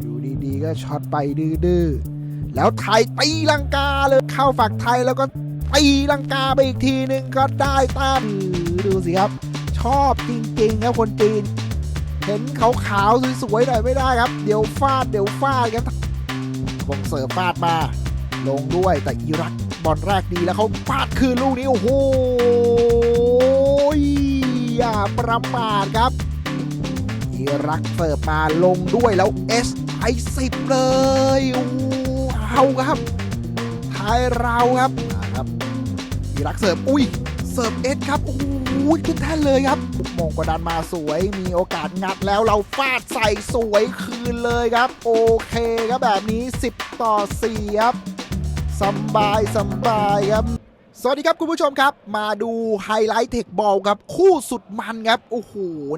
อยู่ดีๆ ก็ช็อตไปดื้อๆ แล้วไทยตีลังกาเลยเข้าฝักไทยแล้วก็ตีลังกาไปอีกทีหนึ่งก็ได้ต้มดูสิครับ ชอบจริงๆครับคนจีน เห็นขาวๆสวยๆหน่อยไม่ได้ครับ เดี๋ยวฟาดเดี๋ยวฟาดครับวงเสิร์ฟฟาดมา ลงด้วยแต่อิรักบอลแรกดีแล้วเขาฟาดคืนลูกนี้ โอ้โหอย่าประมาทครับอิรักเสิร์ฟมาลงด้วยแล้ว S ไอส สิบเลยโอ้เอาครับไทยเราครับอ่าครับอิรักเสิร์ฟอุ้ยเสิร์ฟเอสครับโอ้โหขึ้นแท่นเลยครับมงกดดันมาสวยมีโอกาสงัดแล้วเราฟาดใส่สวยคืนเลยครับ โอเคครับแบบนี้ 10 ต่อ4ครับสบายสบายครับ สวัสดีครับคุณผู้ชมครับ มาดูไฮไลท์เทคบอลครับ คู่สุดมันครับ โอ้โห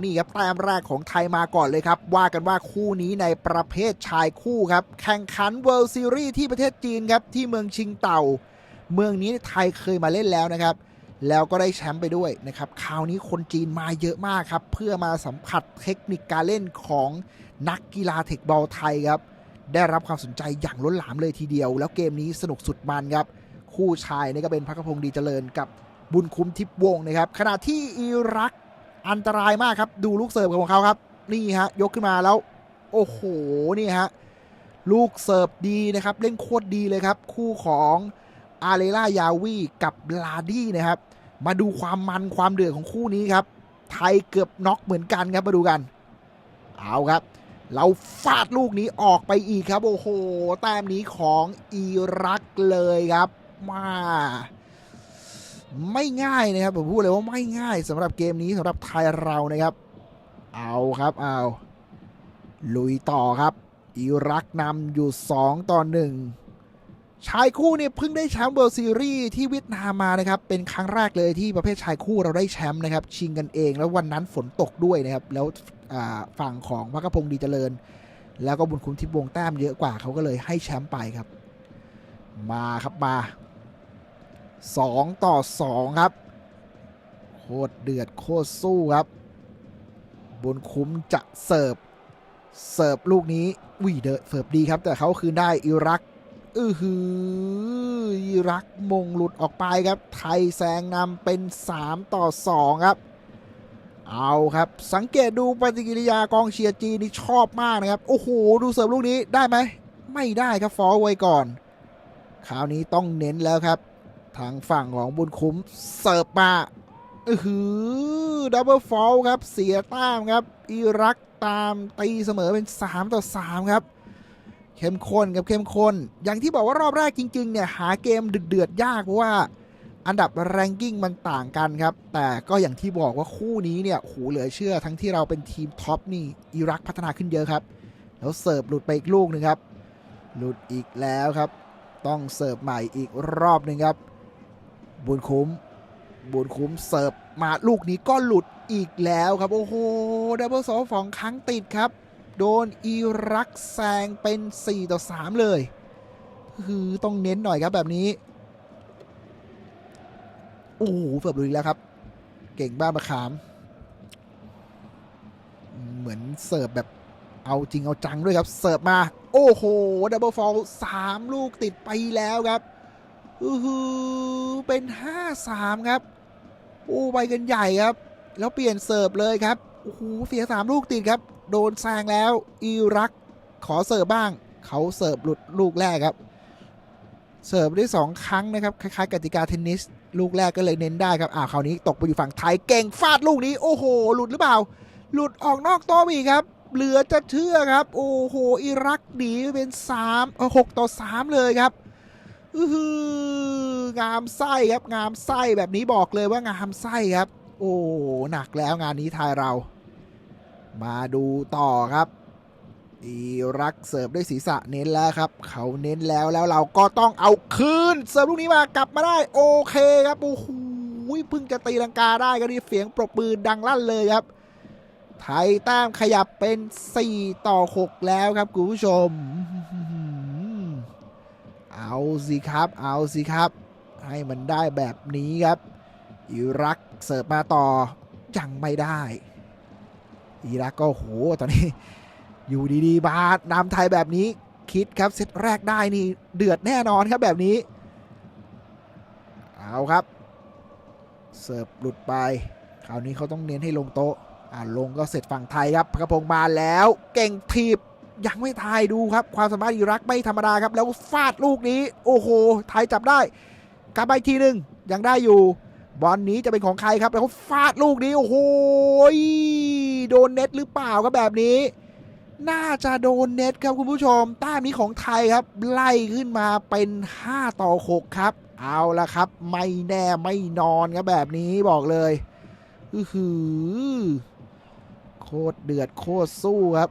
นี่ครับแต้มแรกของไทยมาก่อนเลยครับ ว่ากันว่าคู่นี้ในประเภทชายคู่ครับ แข่งขัน World Series ที่ประเทศจีนครับ ที่เมืองชิงเต่า เมืองนี้ไทยเคยมาเล่นแล้วนะครับ แล้วก็ได้แชมป์ไปด้วยนะครับ คราวนี้คนจีนมาเยอะมากครับ เพื่อมาสัมผัสเทคนิคการเล่นของนักกีฬาเทคบอลไทยครับ ได้รับความสนใจอย่างล้นหลามเลยทีเดียว แล้วเกมนี้สนุกสุดมันครับ คู่ชายนี่ก็เป็นพักพงศ์ดีเจริญกับบุญคุ้มทิพวงนะครับ ขณะที่อิรักอันตรายมากครับ ดูลูกเสิร์ฟของเขาครับ นี่ฮะ ยกขึ้นมาแล้ว โอ้โห นี่ฮะ ลูกเสิร์ฟดีนะครับ เล่นโคตรดีเลยครับ คู่ของอาเรล่ายาวีกับลาดี้นะครับ มาดูความมันความเดือดของคู่นี้ครับ ไทยเกือบน็อกเหมือนกันครับมาดูกัน เอาครับ เราฟาดลูกนี้ออกไปอีกครับ โอ้โห แต้มนี้ของอิรักเลยครับ มาไม่ง่ายนะครับผมพูดเลยว่าไม่ง่ายสำหรับเกมนี้สำหรับไทยเรานะครับ เอาครับเอาลุยต่อครับ อิรักนำอยู่ 2 ต่อ 1 ชายคู่เนี่ยเพิ่งได้แชมป์เวิลด์ซีรีส์ที่เวียดนามมานะครับ เป็นครั้งแรกเลยที่ประเภทชายคู่เราได้แชมป์นะครับ ชิงกันเอง แล้ววันนั้นฝนตกด้วยนะครับ แล้วฝั่งของพักพงศ์ดีเจริญ แล้วก็บุญคุ้มทิพย์วงแต้มเยอะกว่าเขาก็เลยให้แชมป์ไปครับ มาครับมา 2 ต่อ 2 ครับ โคตรเดือดโคตรสู้ครับ บุญคุ้มจะเสิร์ฟ เสิร์ฟลูกนี้วิเดอเสิร์ฟดีครับ แต่เขาคืนได้อิรักอือหืออิรักมงหลุดออกไปครับ ไทยแซงนำเป็น 3 ต่อ 2 ครับ เอาครับ สังเกตดูปฏิกิริยากองเชียร์จีนนี่ชอบมากนะครับ โอ้โห ดูเสิร์ฟลูกนี้ได้ไหม ไม่ได้ครับฟอไว้ก่อน คราวนี้ต้องเน้นแล้วครับ ทางฝั่งของบุญคุ้มเสิร์ฟมาอือหือดับเบิลฟอลครับ เสียแต้มครับ อิรักตามตีเสมอเป็น 3 ต่อ 3 ครับ เข้มข้นครับเข้มข้น อย่างที่บอกว่ารอบแรกจริง ๆ เนี่ย หาเกมเดือดๆยากเพราะว่าอันดับแรงกิ้งมันต่างกันครับ แต่ก็อย่างที่บอกว่าคู่นี้เนี่ยโหเหลือเชื่อทั้งที่เราเป็นทีมท็อปนี่อิรักพัฒนาขึ้นเยอะครับ แล้วเสิร์ฟหลุดไปอีกลูกหนึ่งครับ หลุดอีกแล้วครับ ต้องเสิร์ฟใหม่อีกรอบหนึ่งครับ บุญคุ้ม บุญคุ้มเสิร์ฟมาลูกนี้ก็หลุดอีกแล้วครับ โอ้โหดับเบิลสองสองครั้งติดครับ โดนอิรักแซงเป็น 4 ต่อ 3 เลย คือต้องเน้นหน่อยครับแบบนี้ โอ้โหเสิร์ฟลุดอีกแล้วครับ เก่งบ้ามะขาม เหมือนเสิร์ฟแบบเอาจริงเอาจังด้วยครับ เสิร์ฟมา โอ้โหดับเบิลฟอลสามลูกติดไปแล้วครับ อือหือเป็น 5-3 ครับ โอ้ไปกันใหญ่ครับ แล้วเปลี่ยนเสิร์ฟเลยครับโอ้โหเสีย 3 ลูกติดครับ โดนแซงแล้ว อิรัก ขอเสิร์ฟบ้าง เขาเสิร์ฟหลุดลูกแรกครับ เสิร์ฟได้ 2 ครั้งนะครับ คล้ายๆ กติกาเทนนิส ลูกแรกก็เลยเน้นได้ครับอ่าคราวนี้ตกไปอยู่ฝั่งไทยเก่งฟาดลูกนี้โอ้โห หลุดหรือเปล่า หลุดออกนอกโต๊ะอีกครับเหลือจะเชื่อครับ โอ้โห อิรักหนีเป็น3เออ6ต่อ 3 เลยครับ อือหืองามไส้ครับงามไส้แบบนี้บอกเลยว่างามไส้ครับ โอ้หนักแล้วงานนี้ไทยเรา มาดูต่อครับอิรักเสิร์ฟด้วยศีรษะเน้นแล้วครับ เขาเน้นแล้วแล้วเราก็ต้องเอาคืนเสิร์ฟลูกนี้มากลับมาได้โอเคครับโอ้โหเพิ่งจะตีลังกาได้ก็นี่เสียงปรบมือดังลั่นเลยครับ ไทยแต้มขยับเป็น 4 ต่อ 6 แล้วครับคุณผู้ชม เอาสิครับ เอาสิครับ ให้มันได้แบบนี้ครับ อิรักเสิร์ฟมาต่อ ยังไม่ได้ อิรักก็โหตอนนี้ อยู่ดีๆมานำไทยแบบนี้ คิดครับเซตแรกได้นี่ เดือดแน่นอนครับแบบนี้ เอาครับ เสิร์ฟหลุดไป คราวนี้เขาต้องเน้นให้ลงโต๊ะอ่าลงก็เสร็จฝั่งไทยครับพระกระพงมาแล้ว เก่งทีบ ยังไม่ทายดูครับ ความสามารถอิรักไม่ธรรมดาครับ แล้วฟาดลูกนี้ โอ้โหไทยจับได้กลับไปทีหนึ่งยังได้อยู่ บอลนี้จะเป็นของใครครับ แล้วเขาฟาดลูกนี้ โอ้โหโดนเน็ตหรือเปล่าครับแบบนี้ น่าจะโดนเน็ตครับคุณผู้ชมแต้มนี้ของไทยครับ ไล่ขึ้นมาเป็น 5 ต่อ 6 ครับ เอาละครับ ไม่แน่ไม่นอนครับแบบนี้บอกเลยอือหือโคตรเดือดโคตรสู้ครับ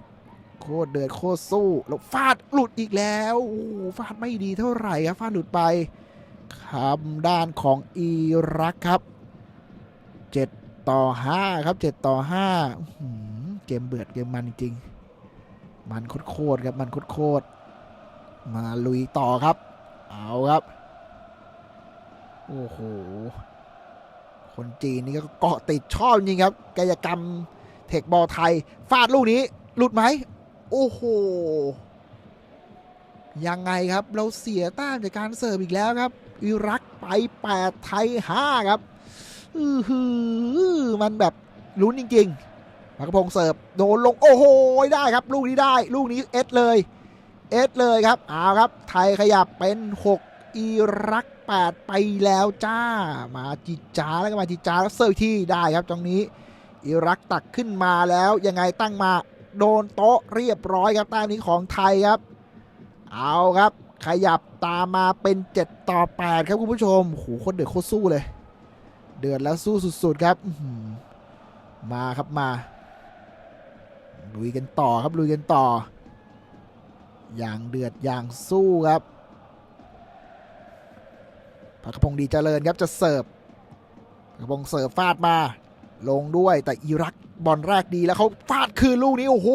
โคตรเดือดโคตรสู้แล้วฟาดหลุดอีกแล้วโอ้ฟาดไม่ดีเท่าไหร่ครับฟาดหลุดไปคำด้านของอิรักครับ 7 ต่อ 5 ครับ 7 ต่อ5อื้อหือเกมเบือดเกมมันจริง มันโคตรครับมันโคตรมาลุยต่อครับ เอาครับ โอ้โห คนจีนนี่ก็เกาะติดชอบจริงครับ กายกรรมเทคบอลไทย ฟาดลูกนี้ หลุดไหม โอ้โห ยังไงครับเราเสียแต้มจากการเสิร์ฟอีกแล้วครับ อิรักไป8ไทย5ครับอือหือมันแบบลุ้นจริงๆมากระพงเสิร์ฟโดนลงโอ้โหได้ครับ ลูกนี้ได้ ลูกนี้เอสเลยเอสเลยครับเอาครับ ไทยขยับเป็น 6 อิรัก 8 ไปแล้วจ้า มาจิจาแล้วก็มาจิจาแล้วเสิร์ฟที่ได้ครับตรงนี้ อิรักตักขึ้นมาแล้วยังไงตั้งมา โดนโต๊ะเรียบร้อยครับแต้มนี้ของไทยครับ เอาครับ ขยับตามมาเป็น 7 ต่อ 8 ครับคุณผู้ชมโหคตรเดือดโคตรสู้เลย เดือดแล้วสู้สุดๆครับมาครับมาลุยกันต่อครับลุยกันต่อ อย่างเดือดอย่างสู้ครับพักพงดีเจริญครับจะเสิร์ฟพักพงเสิร์ฟฟาดมา ลงด้วยแต่อิรักบอลแรกดีแล้วเขาฟาดคืนลูกนี้ โอ้โห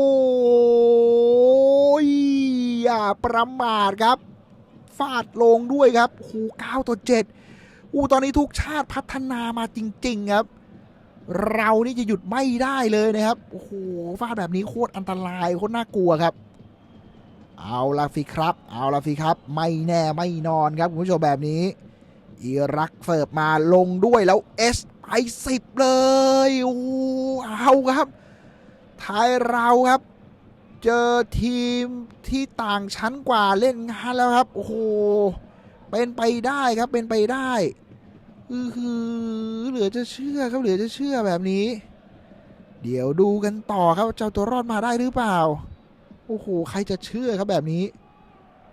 อย่าประมาทครับ ฟาดลงด้วยครับโอ้โหเก้าต่อเจ็ดอู้ตอนนี้ทุกชาติพัฒนามาจริง ๆ ครับ เรานี่จะหยุดไม่ได้เลยนะครับ โอ้โหฟาดแบบนี้โคตรอันตรายโคตรน่ากลัวครับ เอาละสิครับ เอาละสิครับ ไม่แน่ไม่นอนครับคุณผู้ชมแบบนี้อิรักเสิร์ฟมาลงด้วยแล้วเอส ไปสิบเลยโอ้โหเอาครับไทยเราครับ เจอทีมที่ต่างชั้นกว่าเล่นงานแล้วครับ โอ้โห เป็นไปได้ครับเป็นไปได้อือหือเหลือจะเชื่อครับเหลือจะเชื่อแบบนี้ เดี๋ยวดูกันต่อครับเจ้าตัวรอดมาได้หรือเปล่า โอ้โห ใครจะเชื่อครับแบบนี้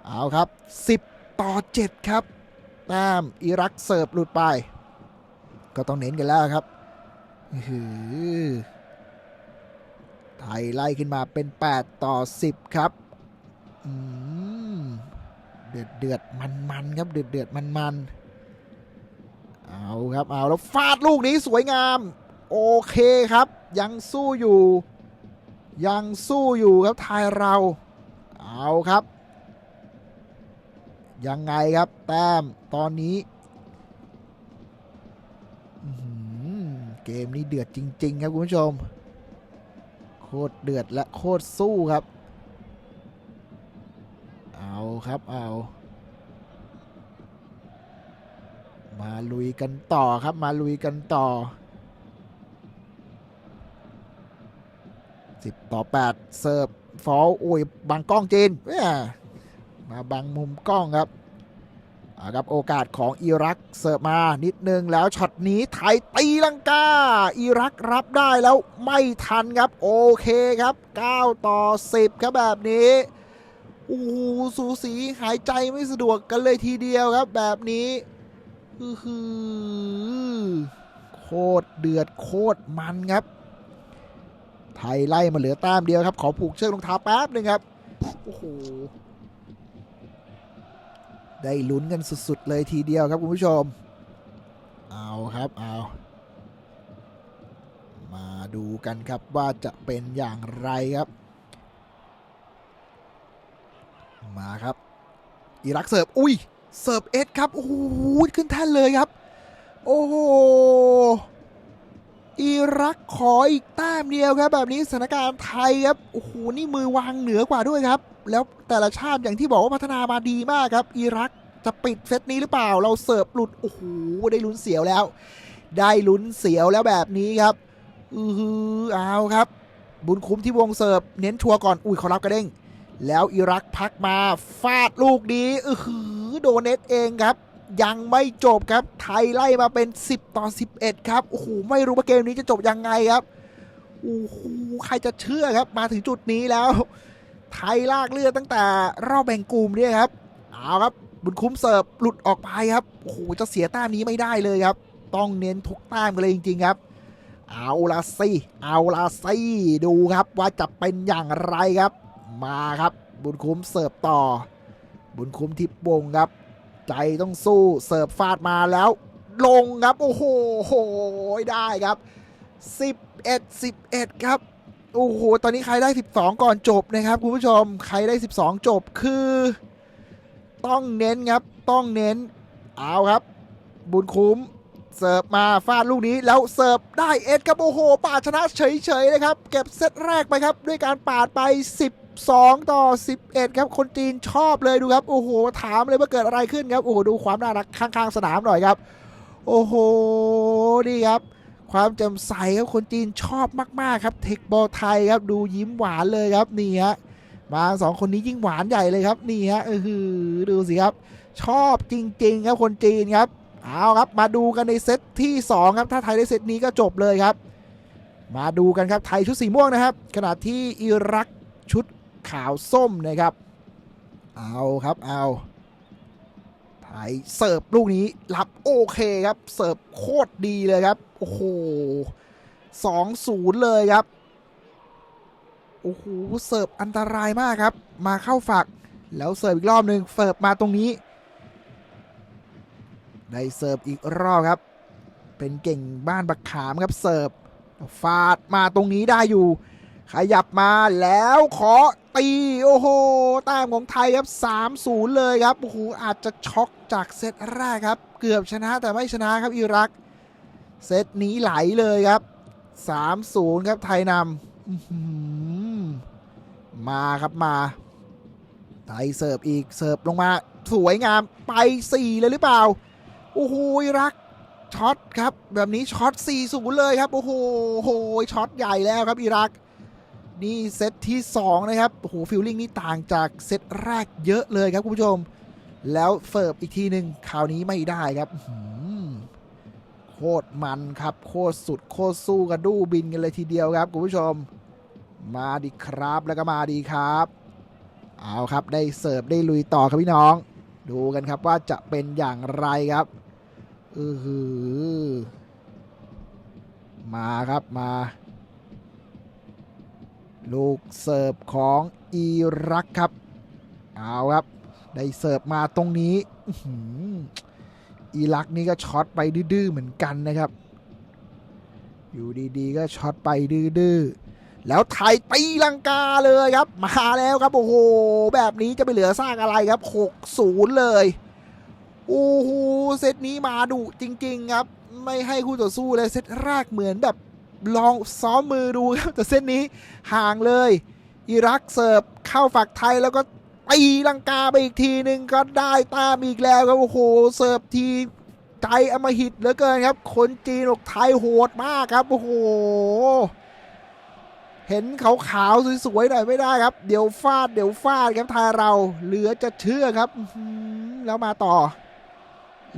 เอาครับ 10 ต่อ 7 ครับแต้มอิรักเสิร์ฟหลุดไป ก็ต้องเน้นกันแล้วครับหือไทยไล่ขึ้นมาเป็น 8 ต่อ 10 ครับเดือดเดือดมันมันครับเดือดเดือดมันมันเอาครับเอาแล้วฟาดลูกนี้สวยงาม โอเคครับ ยังสู้อยู่ ยังสู้อยู่ครับไทยเรา เอาครับ ยังไงครับแต้มตอนนี้ เกมนี้เดือดจริง ๆ ครับคุณผู้ชม โคตรเดือดและโคตรสู้ครับ เอาครับเอา มาลุยกันต่อครับมาลุยกันต่อ 10 ต่อ 8 เสิร์ฟฟอลโอ้ยบังกล้องจีนมาบังมุมกล้องครับ ครับโอกาสของอิรักเสิร์ฟมานิดนึงแล้วช็อตนี้ไทยตีลังกาอิรักรับได้แล้วไม่ทันครับโอเคครับ 9 ต่อ 10 ครับแบบนี้โอ้โหสูสีหายใจไม่สะดวกกันเลยทีเดียวครับแบบนี้อื้อโคตรเดือดโคตรมันครับ ไทยไล่มาเหลือแต้มเดียวครับ ขอผูกเชือกรองเท้าแป๊บหนึ่งครับโอ้โห ได้ลุ้นกันสุดๆ เลยทีเดียวครับคุณผู้ชม เอาครับเอา มาดูกันครับว่าจะเป็นอย่างไรครับ มาครับ อิรักเสิร์ฟ อุ้ย เสิร์ฟเอสครับ โอ้โหขึ้นแท่นเลยครับ โอ้โห อิรักขออีกแต้มเดียวครับ แบบนี้สถานการณ์ไทยครับโอ้โหนี่มือวางเหนือกว่าด้วยครับ แล้วแต่ละชาติอย่างที่บอกว่าพัฒนามาดีมากครับ อิรักจะปิดเซตนี้หรือเปล่า เราเสิร์ฟหลุดโอ้โหได้ลุ้นเสียวแล้ว ได้ลุ้นเสียวแล้วแบบนี้ครับอือฮือเอาครับ บุญคุ้มที่วงเสิร์ฟเน้นชัวร์ก่อนอุ้ยเขารับกระเด้งแล้วอิรักพักมาฟาดลูกดีอือหือโดเน็ตเองครับ ยังไม่จบครับ ไทยไล่มาเป็น 10 ต่อ 11 ครับ โอ้โห ไม่รู้ว่าเกมนี้จะจบยังไงครับ โอ้โห ใครจะเชื่อครับ มาถึงจุดนี้แล้ว ไทยลากเลือดตั้งแต่รอบแบ่งกลุ่มเนี่ยครับ เอาครับ บุญคุ้มเสิร์ฟหลุดออกไปครับ โอ้โห จะเสียแต้มนี้ไม่ได้เลยครับ ต้องเน้นทุกแต้มกันเลยจริง ๆ ครับ เอาละสิเอาละสิดูครับว่าจะเป็นอย่างไรครับ มาครับ บุญคุ้มเสิร์ฟต่อ บุญคุ้มทิพวงครับ ใจต้องสู้เสิร์ฟฟาดมาแล้ว ลงครับ โอ้โหโหได้ครับ 11 11 ครับ โอ้โห ตอนนี้ใครได้ 12 ก่อนจบนะครับ คุณผู้ชมใครได้ 12 จบคือ ต้องเน้นครับ ต้องเน้นเอาครับ บุญคุ้มเสิร์ฟมาฟาดลูกนี้แล้วเสิร์ฟได้เอ็ดครับโอ้โหปาดชนะเฉยๆเลยครับ เก็บเซตแรกไปครับ ด้วยการปาดไป 12 ต่อ 11 ครับคนจีนชอบเลยดูครับโอ้โหถามเลยว่าเกิดอะไรขึ้นครับโอ้โหดูความน่ารักข้างๆสนามหน่อยครับ โอ้โหนี่ครับ ความจำใสครับคนจีนชอบมากๆครับ เทคบอลไทยครับดูยิ้มหวานเลยครับนี่ฮะมาสองคนนี้ยิ่งหวานใหญ่เลยครับนี่ฮะเออือดูสิครับ ชอบจริง ๆ ครับคนจีนครับเอาครับมาดูกันในเซตที่ 2 ครับถ้าไทยได้เซตนี้ก็จบเลยครับ มาดูกันครับไทยชุดสีม่วงนะครับ ขณะที่อิรักชุด ขาวส้มนะครับ เอาครับเอาไทยเสิร์ฟลูกนี้รับโอเคครับ เสิร์ฟโคตรดีเลยครับ โอ้โหสองศูนย์เลยครับ โอ้โห เสิร์ฟอันตรายมากครับ มาเข้าฝัก แล้วเสิร์ฟอีกรอบหนึ่งเสิร์ฟมาตรงนี้ ได้เสิร์ฟอีกรอบครับ เป็นเก่งบ้านบักขามครับ เสิร์ฟฟาดมาตรงนี้ได้อยู่ ขยับมาแล้วขอตี โอ้โหแต้มของไทยครับ 3-0 เลยครับ โอ้โห อาจจะช็อกจากเซตแรกครับ เกือบชนะแต่ไม่ชนะครับอิรัก เซตนี้ไหลเลยครับ 3-0 ครับไทยนำมาครับมา ไทยเสิร์ฟอีกเสิร์ฟลงมา สวยงามไป 4 เลยหรือเปล่า โอ้โหอิรักช็อตครับ แบบนี้ช็อต4-0 เลยครับ โอ้โหช็อตใหญ่แล้วครับอิรัก นี่เซตที่ 2 นะครับโอ้โหฟิลลิ่งนี่ต่างจากเซตแรกเยอะเลยครับคุณผู้ชม แล้วเฟิร์ฟอีกทีหนึ่งคราวนี้ไม่ได้ครับโคตรมันครับ โคตรสุดโคตรสู้กันดูบินกันเลยทีเดียวครับคุณผู้ชม มาดีครับแล้วก็มาดีครับ เอาครับได้เสิร์ฟได้ลุยต่อครับพี่น้อง ดูกันครับว่าจะเป็นอย่างไรครับอือหือมาครับมา ลูกเสิร์ฟของอิรักครับ เอาครับ ได้เสิร์ฟมาตรงนี้อื้อหืออิรักนี่ก็ช็อตไปดื้อเหมือนกันนะครับ อยู่ดีๆ ก็ช็อตไปดื้อๆแล้วไทยตีลังกาเลยครับ มาแล้วครับ โอ้โห แบบนี้จะไปเหลือซากอะไรครับ 6-0 เลยโอ้โหเซตนี้มาดุจริง ๆ ครับ ไม่ให้คู่ต่อสู้เลยเซตแรกเหมือนแบบ ลองซ้อมมือดูครับแต่เซตนี้ห่างเลย อิรักเสิร์ฟเข้าฝักไทยแล้วก็ตีลังกาไปอีกทีหนึ่งก็ได้ตามอีกแล้วครับโอ้โหเสิร์ฟทีใจอมหิตเหลือเกินครับ คนจีนอกไทยโหดมากครับโอ้โหเห็นขาวๆสวยๆหน่อยไม่ได้ครับ เดี๋ยวฟาดเดี๋ยวฟาดครับไทยเราเหลือจะเชื่อครับแล้วมาต่อ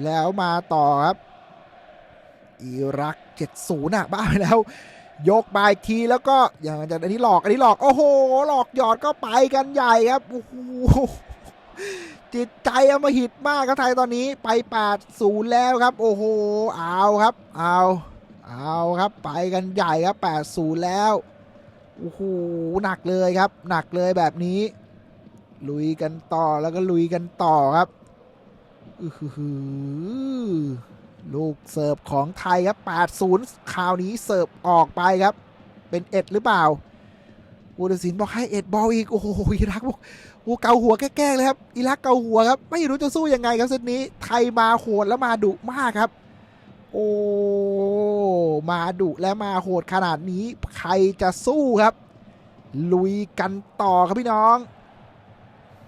แล้วมาต่อครับ อิรัก 70อะบ้าไปแล้ว ยกมาอีกทีแล้วก็อย่างจากอันนี้หลอกอันนี้หลอกโอ้โห หลอกหยอดก็ไปกันใหญ่ครับโอ้โหจิตใจอมหิตมากครับไทยตอนนี้ไป8-0แล้วครับ โอ้โหเอาครับ เอาเอาครับไปกันใหญ่ครับ8-0แล้วโอ้โหหนักเลยครับ หนักเลยแบบนี้ ลุยกันต่อแล้วก็ลุยกันต่อครับอือหือ ลูกเสิร์ฟของไทยครับ 8-0 คราวนี้เสิร์ฟออกไปครับ เป็นเอ็ดหรือเปล่าอูดสินบอกให้เอ็ดบอลอีก โอ้โหอิรักบอกโอ้เกาหัวแกล้งๆเลยครับ อิรักเกาหัวครับ ไม่รู้จะสู้ยังไงครับเซตนี้ ไทยมาโหดแล้วมาดุมากครับ โอ้ มาดุและมาโหดขนาดนี้ ใครจะสู้ครับ ลุยกันต่อครับพี่น้อง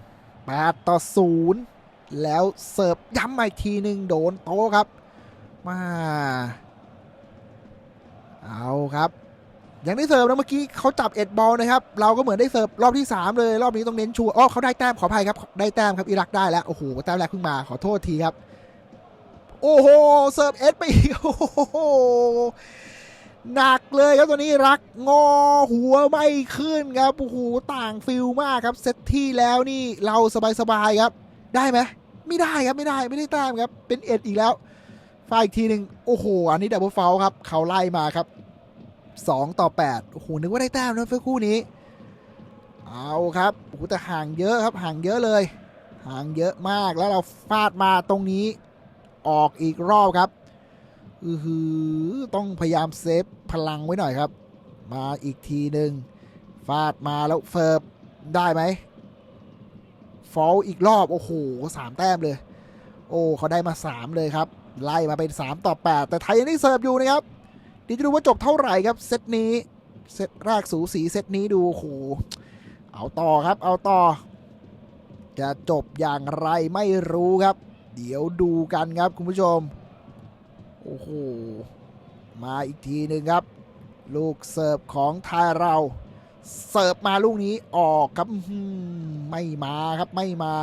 8ต่อ0แล้วเสิร์ฟย้ำมาอีกทีหนึ่งโดนโตครับ มาเอาครับ ยังได้เสิร์ฟนะเมื่อกี้เขาจับเอ็ดบอลนะครับ เราก็เหมือนได้เสิร์ฟรอบที่ 3 เลย รอบนี้ต้องเน้นชัวอ๋อเขาได้แต้มขออภัยครับ ได้แต้มครับอิรักได้แล้ว โอ้โห แต้มแรกเพิ่งมาขอโทษทีครับ โอ้โห เสิร์ฟเอสไปอีกโอ้โหหนักเลยครับตัวนี้รักงอหัวไม่ขึ้นครับโอ้โหต่างฟิลมากครับเซตที่แล้วนี่เราสบายๆครับ ได้ไหมไม่ได้ครับไม่ได้ไม่ได้แต้มครับ เป็นเอ็ดอีกแล้ว ฝ่ายอีกทีหนึ่งโอ้โห อันนี้ดับเบิลเฟลครับ เขาไล่มาครับ 2 ต่อ 8 โอ้โห นึกว่าได้แต้มนะเพื่อคู่นี้ เอาครับโอ้โหแต่ห่างเยอะครับ ห่างเยอะเลย ห่างเยอะมากแล้วเราฟาดมาตรงนี้ออกอีกรอบครับอือหือต้องพยายามเซฟพลังไว้หน่อยครับ มาอีกทีหนึ่งฟาดมาแล้วเฟิร์บได้ไหมฟอลอีกรอบ โอ้โหสามแต้มเลย โอ้เขาได้มา3เลยครับ ไล่มาเป็น 3 ต่อ 8 แต่ไทยยังได้เสิร์ฟอยู่นะครับเดี๋ยวจะดูว่าจบเท่าไหร่ครับเซตนี้เซตแรกสูสีเซตนี้ดูโอ้โหเอาต่อครับ เอาต่อ จะจบอย่างไรไม่รู้ครับ เดี๋ยวดูกันครับคุณผู้ชมโอ้โหมาอีกทีหนึ่งครับ ลูกเสิร์ฟของไทยเรา เสิร์ฟมาลูกนี้ออกครับไม่มาครับไม่มา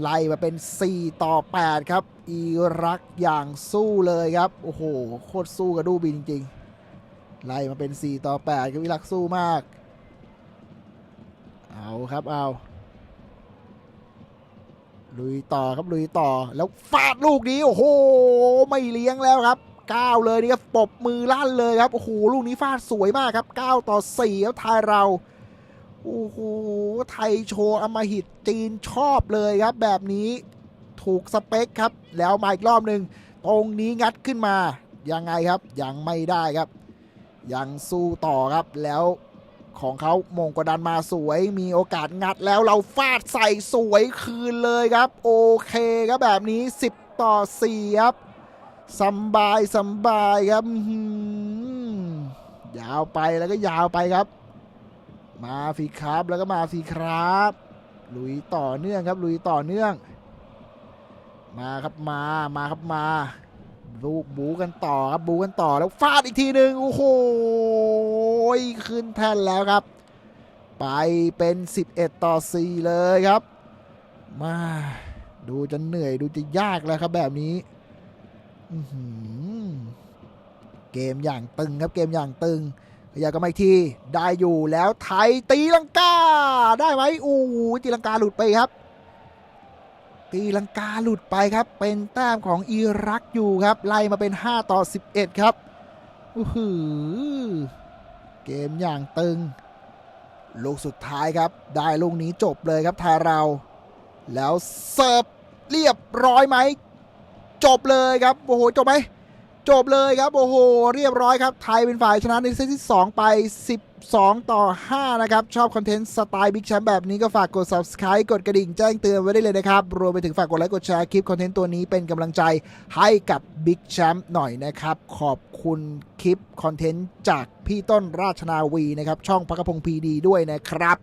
ไล่มาเป็น 4 ต่อ 8 ครับ อิรักอย่างสู้เลยครับ โอ้โห โคตรสู้กับดูบินจริงๆ ไล่มาเป็น 4 ต่อ 8 ครับอิรักสู้มาก เอาครับเอา ลุยต่อครับลุยต่อแล้วฟาดลูกนี้ โอ้โห ไม่เลี้ยงแล้วครับก้าวเลยนี่ครับปบมือลั่นเลยครับ โอ้โห ลูกนี้ฟาดสวยมากครับ 9 ต่อ4ครับไทยเรา โอ้โห ไทยโชว์อมหิตจีนชอบเลยครับ แบบนี้ถูกสเปคครับ แล้วมาอีกรอบหนึ่งตรงนี้งัดขึ้นมา ยังไงครับ ยังไม่ได้ครับ ยังสู้ต่อครับแล้วของเขามงกดดันมาสวย มีโอกาสงัดแล้วเราฟาดใส่สวยคืนเลยครับ โอเคครับแบบนี้ 10 ต่อ 4 ครับสบายสบายครับยาวไปแล้วก็ยาวไปครับ มาฟีครับแล้วก็มาฟีครับ ลุยต่อเนื่องครับ ลุยต่อเนื่อง มาครับมามาครับมาลูกบูกันต่อครับบูกันต่อแล้วฟาดอีกทีหนึ่งโอ้โหขึ้นแท่นแล้วครับ ไปเป็น 11 ต่อ 4 เลยครับ มาดูจะเหนื่อยดูจะยากแล้วครับแบบนี้เกมอย่างตึงครับเกมอย่างตึง พยากรรมอีกทีได้อยู่แล้วไทยตีลังกาได้ไหมอู้ตีลังกาหลุดไปครับ ตีลังกาหลุดไปครับ เป็นแต้มของอิรักอยู่ครับ ไล่มาเป็น 5 ต่อ 11 ครับอื้อหือเกมอย่างตึง ลูกสุดท้ายครับ ได้ลูกนี้จบเลยครับไทยเรา แล้วเสิร์ฟเรียบร้อยไหม จบเลยครับ โอ้โห จบไหม จบเลยครับ โอ้โห เรียบร้อยครับ ไทยเป็นฝ่ายชนะในเซตที่ 2 ไป 12 ต่อ 5 นะครับ ชอบคอนเทนต์สไตล์บิ๊กแชมป์แบบนี้ก็ฝากกด subscribe กดกระดิ่งแจ้งเตือนไว้ได้เลยนะครับ รวมไปถึงฝากกดไลค์กดแชร์คลิปคอนเทนต์ตัวนี้เป็นกำลังใจให้กับบิ๊กแชมป์หน่อยนะครับ ขอบคุณคลิปคอนเทนต์จากพี่ต้นราชนาวีนะครับ ช่องพักพงพีดีด้วยนะครับ